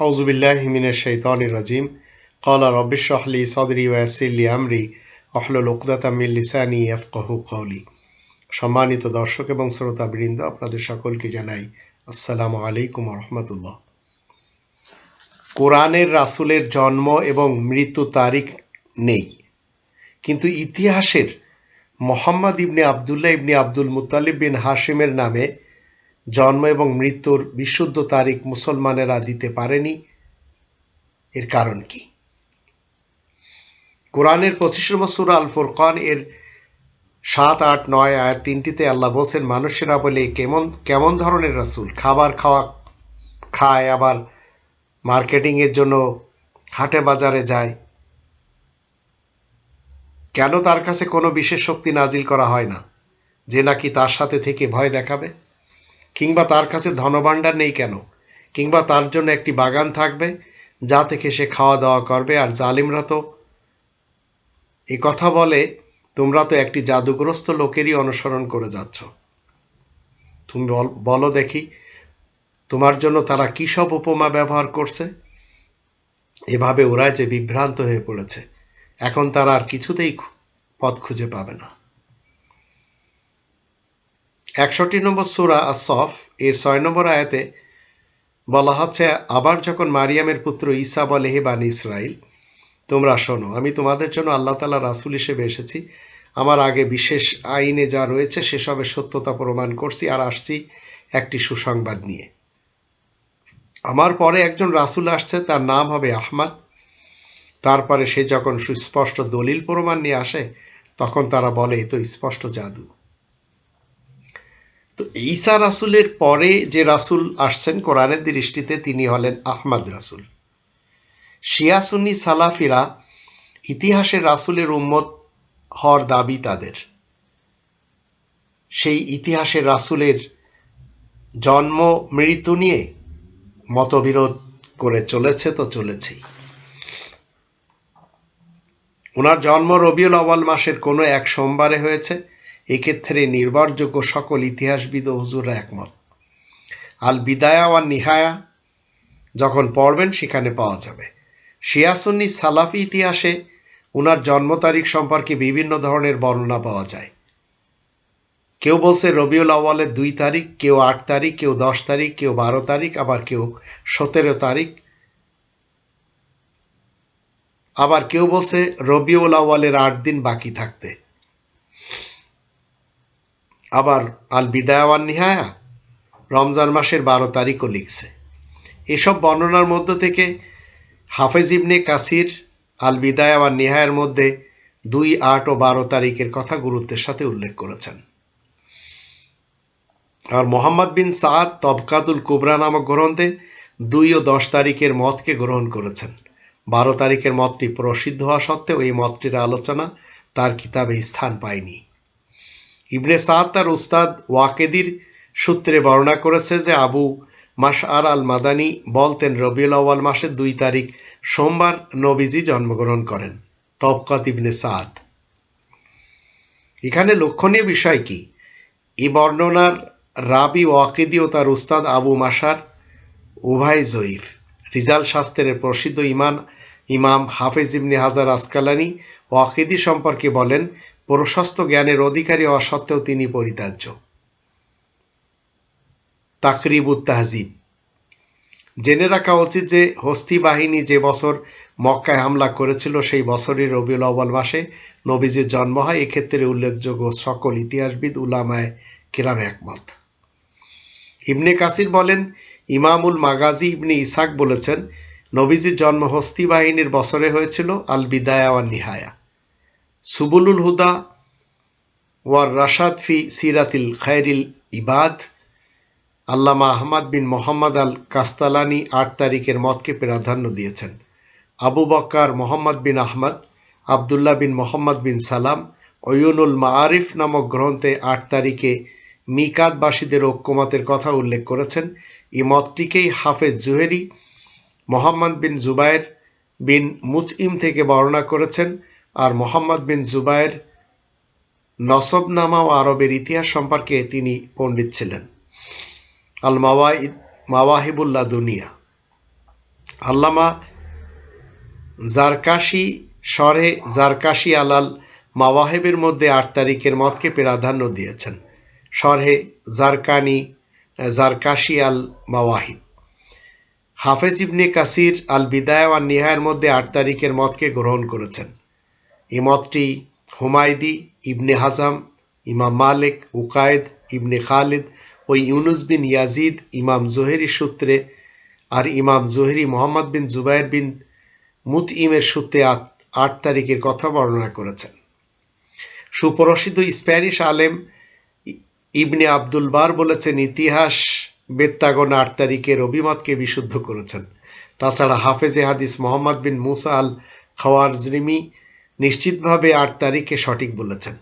আউজুবিল্লাহ মিনের শৈতান রাজিম। সম্মানিত দর্শক এবং শ্রোতা বৃন্দ আপনাদের সকলকে জানাই আসসালামু আলাইকুম রহমতুল্লাহ। কোরআনের রাসুলের জন্ম এবং মৃত্যু তারিখ নেই। কিন্তু ইতিহাসের মোহাম্মদ ইবনে আবদুল্লাহ ইবনে আব্দুল মুতালিব বিন হাশিমের নামে জন্ম এবং মৃত্যুর বিশুদ্ধ তারিখ মুসলমানেরা দিতে পারেনি। এর কারণ কি? কোরআনের পঁচিশ নম্বর সূরা আল ফুরকান এর সাত, আট, নয় আয়াত তিনটিতে আল্লাহ বলছেন, মানুষেরা বলে কেমন কেমন ধরনের রাসূল? খাবার খাওয়া খায়, আবার মার্কেটিং এর জন্য হাটে বাজারে যায়। কেন তার কাছে কোনো বিশেষ শক্তি নাজিল করা হয় না? যে নাকি তার সাথে থেকে ভয় দেখাবে? কিংবা তার কাছে ধনভাণ্ডার নেই কেন? কিংবা তার জন্য একটি বাগান থাকবে, যা থেকে সে খাওয়া দাওয়া করবে, আর জালিমরা তো এ কথা বলে, তোমরা তো একটি জাদুগ্রস্ত লোকেরই অনুসরণ করে যাচ্ছ। তুমি বল- দেখি, তোমার জন্য তারা কী সব উপমা ব্যবহার করছে? এভাবে ওরা যে বিভ্রান্ত হয়ে পড়েছে, এখন তারা আর কিছুতেই পথ খুঁজে পাবে না। একষট্টি নম্বর সুরা আসফ এর ছয় নম্বর আয়াতে বলা হচ্ছে, আবার যখন মারিয়ামের পুত্র ঈসা বলে, হে বানি ইসরাইল তোমরা শোনো, আমি তোমাদের জন্য আল্লাহ তালা রাসুল হিসেবে এসেছি। আমার আগে বিশেষ আইনে যা রয়েছে সেসবের সত্যতা প্রমাণ করছি আর আসছি একটি সুসংবাদ নিয়ে। আমার পরে একজন রাসুল আসছে, তার নাম হবে আহমদ। তারপরে সে যখন সুস্পষ্ট দলিল প্রমাণ নিয়ে আসে, তখন তারা বলে, এ তো স্পষ্ট জাদু। তো ঈসা রাসুলের পরে যে রাসুল আসছেন কোরআনের দৃষ্টিতে তিনি হলেন আহমদ রাসুল। শিয়া সুন্নি সালাফিরা ইতিহাসের রাসুলের উম্মত হওয়ার দাবি তাদের। সেই ইতিহাসের রাসুলের জন্ম, মৃত্যু নিয়ে মতবিরোধ করে চলেছে তো চলেছেই। ওনার জন্ম রবিউল আওয়াল মাসের কোনো এক সোমবারে হয়েছে। এক্ষেত্রে নির্ভরযোগ্য সকল ইতিহাসবিদ ও হুজুররা একমত। আল বিদায়া ওয়ান নিহায়া, যখন পড়বেন সেখানে পাওয়া যাবে। শিয়াসুন্নি সালাফি ইতিহাসে ওনার জন্ম তারিখ সম্পর্কে বিভিন্ন ধরনের বর্ণনা পাওয়া যায়। কেউ বলছে রবিউল আওয়ালের দুই তারিখ, কেউ আট তারিখ, কেউ দশ তারিখ, কেউ বারো তারিখ, আবার কেউ সতেরো তারিখ। আবার কেউ বলছে রবিউল আওয়ালের আট দিন বাকি থাকতে। আবার আল বিদায়াওয়ান নিহায়া, রমজান মাসের বারো তারিখও লিখছে। এসব বর্ণনার মধ্য থেকে হাফেজ ইবনে কাসির আল বিদায়াওয়ান নিহায়ের মধ্যে দুই, আট ও বারো তারিখের কথা গুরুত্বের সাথে উল্লেখ করেছেন। আর মোহাম্মদ বিন সাদ তবকাতুল কুবরা নামক গ্রন্থে দুই ও দশ তারিখের মতকে গ্রহণ করেছেন। বারো তারিখের মতটি প্রসিদ্ধ হওয়া সত্ত্বেও এই মতটির আলোচনা তার কিতাবে স্থান পায়নি। ইবনে সাদ তার উস্তাদ ওয়াকেদির সূত্রে বর্ণনা করেছে যে আবু মাসআর আল মাদানি বলতেন, রবিউল আউয়াল মাসের দুই তারিখ সোমবার নবীজি জন্মগ্রহণ করেন, তবকাত ইবনে সাদ। এখানে লক্ষণীয় বিষয় কি? এই বর্ণনার রাবি ওয়াকিদি ও তার উস্তাদ আবু মাসার উভয় জয়ীফ। রিজাল শাস্ত্রের প্রসিদ্ধ ইমান ইমাম হাফেজ ইবনে হাজার আসকালানি ওয়াকিদি সম্পর্কে বলেন প্রশস্ত জ্ঞানের অধিকারী হওয়া সত্ত্বেও তিনি পরিত্যাজ্য। তাকরিবুত তাহজিব জেনে রাখা উচিত যে, হস্তি বাহিনী যে বছর মক্কায় হামলা করেছিল, সেই বছরের রবিউল আউ্বাল মাসে নবীজির জন্ম হয়। এক্ষেত্রে উল্লেখযোগ্য সকল ইতিহাসবিদ, উলামায় কিরাম একমত। ইবনে কাসির বলেন, ইমামুল মাগাজি ইবনে ইসাক বলেছেন, নবীজির জন্ম হস্তি বাহিনীর বছরে হয়েছিল আল বিদায়া ওয়ান নিহায়া সুবুলুল হুদা ওয়ার রাশাদ ফি সিরাতিল খায়রিল ইবাদ। আল্লামা আহমদ বিন মোহাম্মদ আল কাস্তালানি আট তারিখের মতকে প্রাধান্য দিয়েছেন। আবু বক্কার মোহাম্মদ বিন আহমদ, আবদুল্লাহ বিন মোহাম্মদ বিন সালাম অয়ুনুল মাআরিফ নামক গ্রন্থে আট তারিখে মিকাতবাসীদের ঐক্যমতের কথা উল্লেখ করেছেন। এই মতটিকেই হাফেজ জুহেরি, মোহাম্মদ বিন জুবায়ের বিন মুতইম থেকে বর্ণনা করেছেন। আর মোহাম্মদ বিন জুবায়ের নসবনামা ও আরবের ইতিহাস সম্পর্কে তিনি পণ্ডিত ছিলেন। আল মাওয়াইদ মাওয়াহিবুল্লাহ দুনিয়া। আল্লামা জারকাশি, শরে জারকাশি আলাল মাওয়াহেবের মধ্যে আট তারিখের মতকে প্রাধান্য দিয়েছেন। শরহে জারকানি, জারকাশি আল মাওয়াহিব। হাফেজ ইবনে কাসির আল বিদায় ওয়ান নিহায়ের মধ্যে আট তারিখের মতকে গ্রহণ করেছেন। এই মতটি হুমায়দি, ইবনে হাজাম, ইমাম মালিক, উকায়েদ, ইবনে খালিদ ও ইউনুস বিন ইয়াজিদ, ইমাম জোহেরি সূত্রে আর ইমাম জোহেরি মোহাম্মদ বিন জুবাইর বিন মুতইমের সূত্রে আট তারিখের কথা বর্ণনা করেছেন। সুপ্রসিদ্ধ স্প্যানিশ আলেম ইবনে আব্দুল বার বলেছেন, ইতিহাস বেত্তাগণ আট তারিখের অভিমতকে বিশুদ্ধ করেছেন। তাছাড়া হাফেজে হাদিস মোহাম্মদ বিন মুসা আল খাওয়ারজরিমি নিশ্চিতভাবে আট তারিখে সঠিক বলেছেন।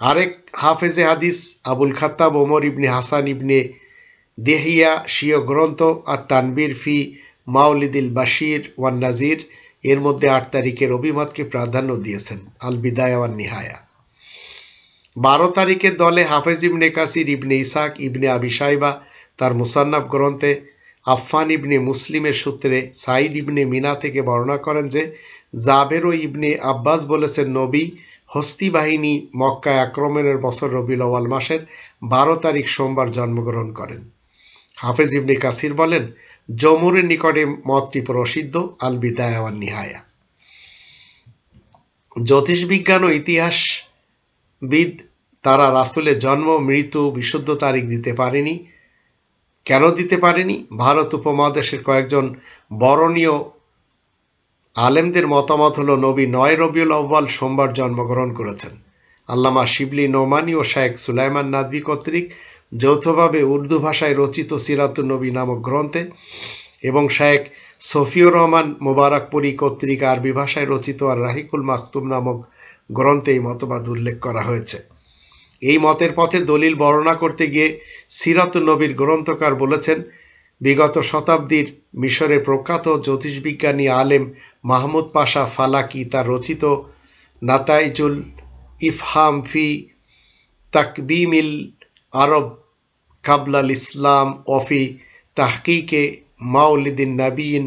আরেক হাফেজে হাদিস আবুল খাত্তাব, ওমর ইবনে হাসান ইবনে দেহিয়া, শিয় গ্রন্থ আর তানবির ফি মাউলিদিল বাশির ওয়ান নাজির, এর মধ্যে আট তারিখের অভিমতকে প্রাধান্য দিয়েছেন। আল বিদায়া ওয়ান নিহায়া। বারো তারিখের দলে হাফেজ ইবনে কাসির, ইবনে ইসাক, ইবনে আবি সাইবা তার মুসান্নাফ গ্রন্থে আফফান ইবনে মুসলিমের সূত্রে সাইদ ইবনে মিনা থেকে বর্ণনা করেন যে জাবের ও ইবনে আব্বাস বলেছেন, নবী হস্তি বাহিনী মক্কায় আক্রমণের বছর রবিউল আওয়াল মাসের বারো তারিখ সোমবার জন্মগ্রহণ করেন। হাফেজ ইবনে কাসির বলেন জমুরের নিকটে মতটি প্রসিদ্ধ আল বিদায়া ওয়ান নিহায়া। জ্যোতিষবিজ্ঞান ও ইতিহাসবিদ তারা রাসুলের জন্ম, মৃত্যু, বিশুদ্ধ তারিখ দিতে পারেনি। কেন দিতে পারেনি? ভারত উপমহাদেশের কয়েকজন বরণীয় আলেমদের মতামত হলো, নবী নয় রবিউল আউ্বাল সোমবার জন্মগ্রহণ করেছেন। আল্লামা শিবলি নোমানি ও শায়েখ সুলাইমান নাদভি কর্তৃক যৌথভাবে উর্দু ভাষায় রচিত সিরাতুল নবী নামক গ্রন্থে এবং শায়েখ সফিউর রহমান মোবারকপুরি কর্তৃক আরবি ভাষায় রচিত আর রাহিকুল মাকতুম নামক গ্রন্থে এই মতবাদ উল্লেখ করা হয়েছে। এই মতের পথে দলিল বর্ণনা করতে গিয়ে সিরাতুল নবীর গ্রন্থকার বলেছেন বিগত শতাব্দীর মিশরের প্রখ্যাত জ্যোতিষবিজ্ঞানী আলেম মাহমুদ পাশা ফালাকি তার রচিত নাতাইজুল ইফহাম ফি তাকবিমিল আরব কাবলাল ইসলাম অফি তাহকিকে মাউলিদিন নবীন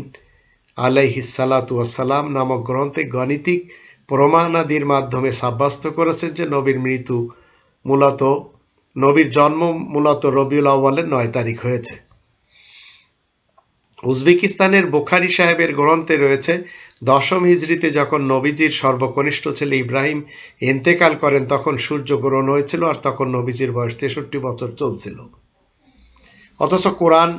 আলাইহি সালাতু ওয়াসালাম নামক গ্রন্থে গাণিতিক প্রমাণাদির মাধ্যমে সাব্যস্ত করেছেন যে নবীর মৃত্যু মূলত, নবীর জন্ম মূলত রবিউল আউ্বালের নয় তারিখ হয়েছে। উজবেকিস্তানের বুখারি সাহেবের গ্রন্থে রয়েছে, দশম হিজড়িতে যখন নবীজির সর্বকনিষ্ঠ ছেলে ইব্রাহিম ইন্তেকাল করেন, তখন সূর্য গ্রহণ হয়েছিল আর তখন নবীজির বয়স তেষট্টি বছর চলছিল। অথচ কোরআন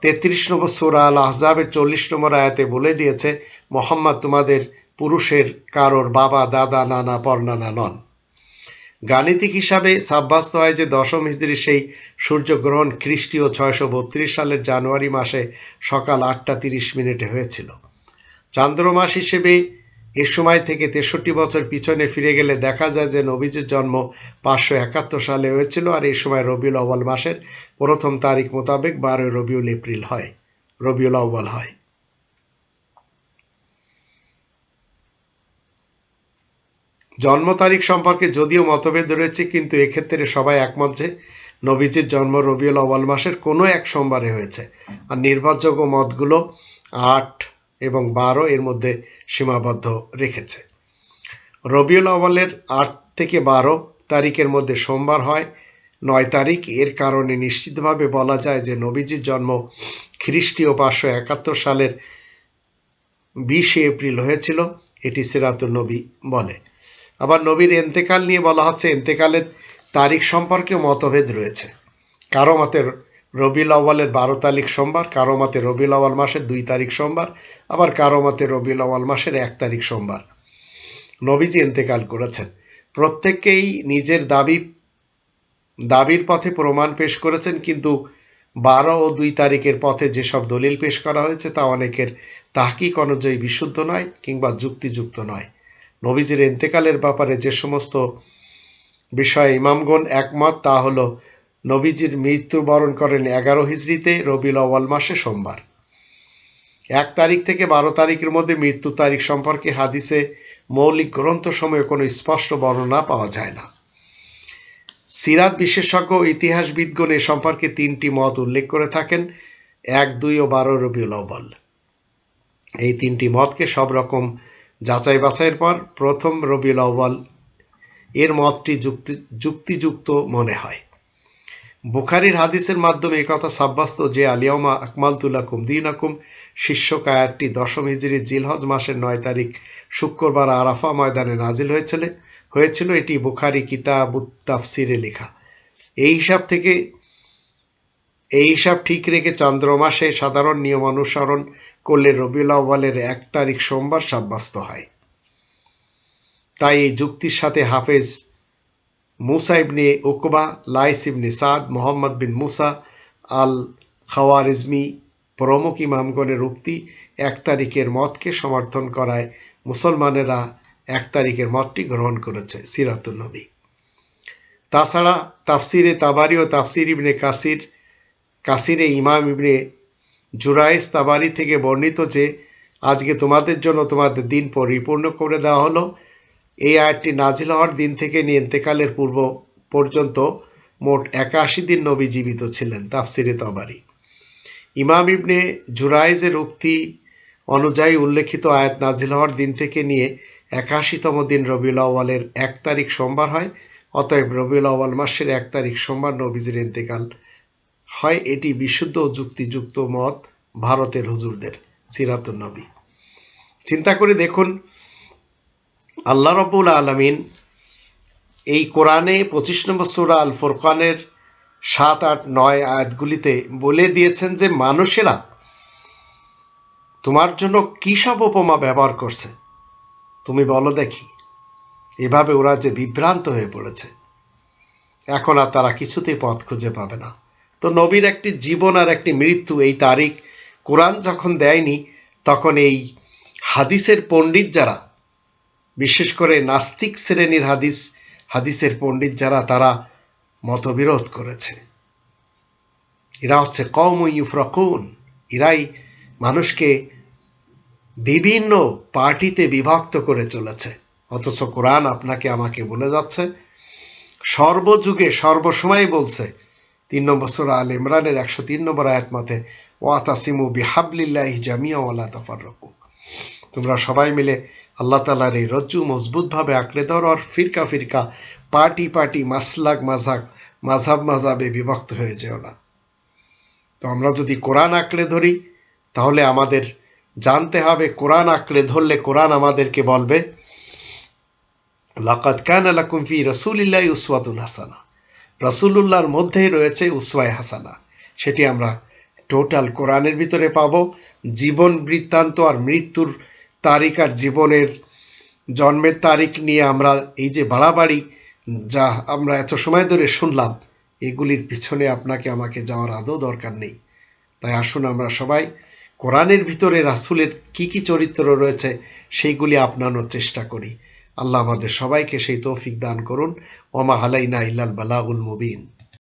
তেত্রিশ নম্বর সুরা আল আহজাবের চল্লিশ নম্বর আয়াতে বলে দিয়েছে, মোহাম্মদ তোমাদের পুরুষের কারোর বাবা, দাদা, নানা, পরনানা নন। গাণিতিক হিসাবে সাব্যস্ত হয় যে দশম হিজড়ি সেই সূর্যগ্রহণ খ্রিস্টীয় ছয়শো বত্রিশ সালের জানুয়ারি মাসে সকাল আটটা তিরিশ মিনিটে হয়েছিল। চান্দ্রমাস হিসেবে এ সময় থেকে তেষট্টি বছর পিছনে ফিরে গেলে দেখা যায় যে নবীজের জন্ম পাঁচশো একাত্তর সালে হয়েছিল আর এই সময় রবিউল আউ্বাল মাসের প্রথম তারিখ মোতাবেক বারোই রবিউল এপ্রিল হয়, রবিউল আউ্বাল হয়। জন্ম তারিখ সম্পর্কে যদিও মতভেদ রয়েছে, কিন্তু এক্ষেত্রে সবাই একমত যে নবীজির জন্ম রবিউল আউ্বাল মাসের কোনো এক সোমবারে হয়েছে। আর নির্ভরযোগ্য মতগুলো আট এবং বারো এর মধ্যে সীমাবদ্ধ রেখেছে। রবিউল আউ্বালের আট থেকে বারো তারিখের মধ্যে সোমবার হয়, নয় তারিখ। এর কারণে নিশ্চিতভাবে বলা যায় যে নবীজির জন্ম খ্রিস্টীয় পাঁচশো একাত্তর সালের বিশে এপ্রিল হয়েছিল, এটি সিরাতুল নবী বলে। আবার নবীর এন্তেকাল নিয়ে বলা হচ্ছে, এন্তেকালের তারিখ সম্পর্কে মতভেদ রয়েছে। কারও মতে রবিউল আউ্বালের বারো তারিখ সোমবার, কারও মতে রবিউল আউ্বাল মাসের দুই তারিখ সোমবার, আবার কারও মতে রবিউল আউ্বাল মাসের এক তারিখ সোমবার। নবীজি এন্তেকাল করেছেন। প্রত্যেককেই নিজের দাবি, দাবির পথে প্রমাণ পেশ করেছেন, কিন্তু বারো ও দুই তারিখের পথে যেসব দলিল পেশ করা হয়েছে তা অনেকের তাহকিক অনুযায়ী বিশুদ্ধ নয় কিংবা যুক্তিযুক্ত নয়। নবীজির এন্তেকালের ব্যাপারে যে সমস্ত বিষয়ে ইমামগণ একমত, তা হল নবীজির মৃত্যুবরণ করেন এগারো হিজড়িতে, রবিউল আউ্বাল মাসে সোমবার। এক তারিখ থেকে বারো তারিখের মধ্যে মৃত্যু তারিখ সম্পর্কে হাদিসে মৌলিক গ্রন্থ সময়ে কোনো স্পষ্ট বর্ণনা পাওয়া যায় না। সিরাত বিশেষজ্ঞ ইতিহাসবিদগণ এ সম্পর্কে তিনটি মত উল্লেখ করে থাকেন, এক, দুই ও বারো রবিউল আউ্বাল এই তিনটি মতকে সব রকম যাচাই বাছাইয়ের পর প্রথম রবিউল আউ্বাল এর মতটি যুক্তি যুক্তিযুক্ত মনে হয়। বুখারির হাদিসের মাধ্যমে একথা সাব্যস্ত যে আলিয়ামা আকমালতুল্লাকুম দিন আকুম শীর্ষক আয়াতটি দশম হিজড়ি জিলহজ মাসের নয় তারিখ শুক্রবার আরাফা ময়দানে নাজিল হয়েছিল। হয়েছিল এটি বুখারি তাফসিরে লেখা। এই হিসাব থেকে এই হিসাব ঠিক রেখে চন্দ্র মাসে সাধারণ নিয়ম অনুসরণ করলে রবিউল এক তারিখ সোমবার সাব্যস্ত হয়। তাই এই যুক্তির সাথে হাফেজ Musa ibn Uqba, Laith ibn Saad, Muhammad bin Musa al Khwarizmi প্রমুখ ইমামগণের উক্তি এক তারিখের মতকে সমর্থন করায় মুসলমানেরা এক তারিখের মতটি গ্রহণ করেছে সিরাতুল নবী। তাছাড়া তাফসিরে তাবারি ও তাফসির ইবনে কাসির কাসিরে ইমাম ইবনে জুরাইস তাবারি থেকে বর্ণিত যে, আজকে তোমাদের জন্য তোমাদের দিন পরিপূর্ণ করে দেওয়া হলো। এই আয়াতটি নাজিল হওয়ার দিন থেকে নিয়ে ইন্তেকালের পূর্ব পর্যন্ত মোট একাশি দিন নবী জীবিত ছিলেন তাফসিরে তবারি। ইমাম ইবনে জুরাইজের উক্তি অনুযায়ী উল্লেখিত আয়াত নাজিল হওয়ার দিন থেকে নিয়ে একাশিতম দিন রবিউল আওয়ালের এক তারিখ সোমবার হয়, অতএব রবিউল আওয়াল মাসের এক তারিখ সোমবার নবীজির ইন্তেকাল হয় এটি বিশুদ্ধ ও যুক্তিযুক্ত মত ভারতের হুজুরদের সিরাতুল নবী। চিন্তা করে দেখুন, আল্লাহ রব্বুল আলমিন এই কোরআনে পঁচিশ নম্বর সুরা আল ফোরকানের সাত, আট, নয় আয়াতগুলিতে বলে দিয়েছেন যে, মানুষেরা তোমার জন্য কী সব উপমা ব্যবহার করছে? তুমি বলো দেখি। এভাবে ওরা যে বিভ্রান্ত হয়ে পড়েছে, এখন আর তারা কিছুতেই পথ খুঁজে পাবে না। তো নবীর একটি জীবন আর একটি মৃত্যু, এই তারিখ কোরআন যখন দেয়নি, তখন এই হাদিসের পণ্ডিত যারা, বিশেষ করে নাস্তিক শ্রেণির হাদিস, হাদিসের পণ্ডিত যারা, তারা মতবিরোধ করেছে। এরা হচ্ছে কম ইউফরকুন। এরাই মানুষকে বিভিন্ন পার্টিতে বিভক্ত করে চলেছে। অথচ কোরআন আপনাকে আমাকে বলে যাচ্ছে, সর্বযুগে, সর্বসময় বলছে তিন নম্বর সুরা আল ইমরানের একশো তিন নম্বর আয়াত মতে, ওয়াতাসিমু বিহাবলিল্লাহি জামিয়া ওয়ালা তাফাররকু। তোমরা সবাই মিলে আল্লাহ তালার এই রজ্জু মজবুতভাবে আঁকড়ে ধরো আর ফিরকা ফিরকা, পার্টি পার্টি, মাসলাক মাঝাক, মাঝাব মাঝাবে বিভক্ত হয়ে যেও না। তো আমরা যদি কোরআন আঁকড়ে ধরি, তাহলে আমাদের জানতে হবে, কোরআন আঁকড়ে ধরলে কোরআন আমাদেরকে বলবে লাকাত কান আলাকুম ফি রসুলিল্লাহ উসওয়াতুন হাসানা। রসুলুল্লাহর মধ্যেই রয়েছে উসওয়ায় হাসানা। সেটি আমরা টোটাল কোরআনের ভিতরে পাব। জীবন বৃত্তান্ত আর মৃত্যুর তারিখ আর জীবনের জন্মের তারিখ নিয়ে আমরা এই যে বাড়াবাড়ি যা আমরা এত সময় ধরে শুনলাম, এগুলির পিছনে আপনাকে আমাকে যাওয়ার আদৌ দরকার নেই। তাই আসুন আমরা সবাই কোরআনের ভিতরে রাসুলের কি কি চরিত্র রয়েছে, সেইগুলি আপনানোর চেষ্টা করি। আল্লাহ আমাদের সবাইকে সেই তৌফিক দান করুন। ওমা হালাইনা ইল্লাল বালাগুল মুবিন।